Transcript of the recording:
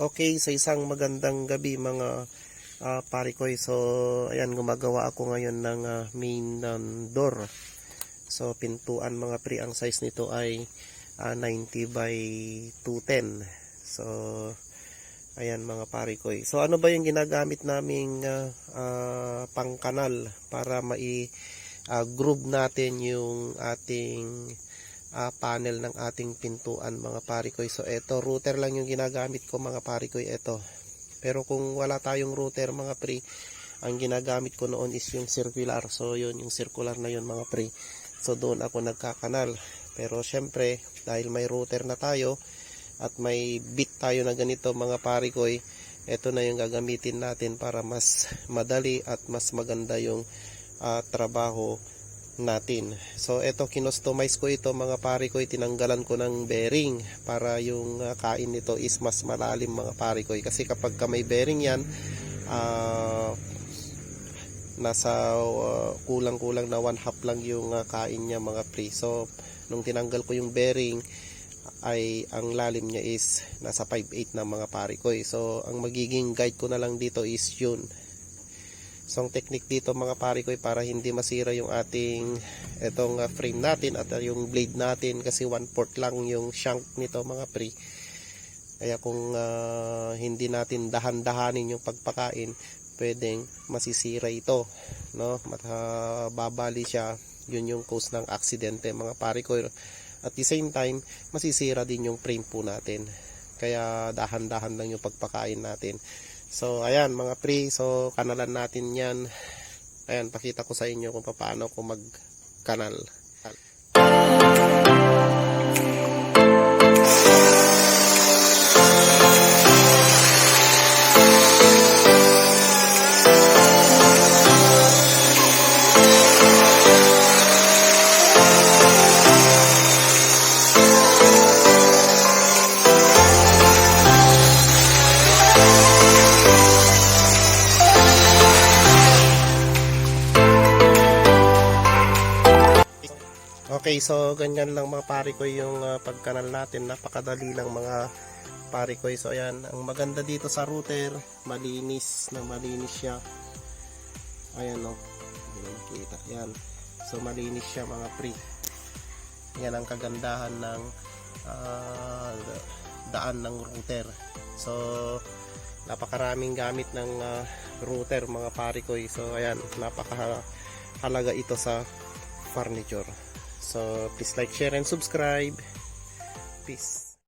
Okay, sa isang magandang gabi mga uh, parikoy. So, ayan, gumagawa ako ngayon ng ah, main um, door. So, pintuan mga pre, ang size nito ay ah, 90 by 210. So, ayan mga parikoy. So, ano ba yung ginagamit naming ah, ah, pangkanal para mai ah, groove natin yung ating ah, panel ng ating pintuan mga parikoy. So ito router lang yung ginagamit ko mga parikoy ito. Pero kung wala tayong router mga pre, ang ginagamit ko noon is yung circular. So yun yung circular na yun mga pre. So doon ako nagkakanal. Pero syempre dahil may router na tayo at may bit tayo na ganito mga parikoy, ito na yung gagamitin natin para mas madali at mas maganda yung ah, trabaho natin. So ito kinustomize ko ito mga pare ko tinanggalan ko ng bearing para yung uh, kain nito is mas malalim mga pare ko kasi kapag ka may bearing yan ah, nasa uh, kulang-kulang na one half lang yung uh, kain niya mga pre. So nung tinanggal ko yung bearing ay ang lalim niya is nasa 5.8 na mga pare ko. So ang magiging guide ko na lang dito is yun So, technique dito mga pare ko ay para hindi masira yung ating itong uh, frame natin at uh, yung blade natin kasi one port lang yung shank nito mga pre. Kaya kung uh, hindi natin dahan-dahanin yung pagpakain, pwedeng masisira ito, no? Matababali siya. Yun yung cause ng aksidente mga pare ko. At the same time, masisira din yung frame po natin. Kaya dahan-dahan lang yung pagpakain natin. So, ayan mga pre, so kanalan natin yan. Ayan, pakita ko sa inyo kung paano ko mag-kanal. Okay, so ganyan lang mga pare ko yung uh, pagkanal natin. Napakadali lang mga pare ko. So ayan, ang maganda dito sa router, malinis na malinis siya. Ayan. Oh. Na makita. Ayan. So malinis siya mga pre. Yan ang kagandahan ng ah, daan ng router. So napakaraming gamit ng ah, router mga pare ko. So ayan, napakahalaga ito sa furniture. So, please like, share, and subscribe. Peace.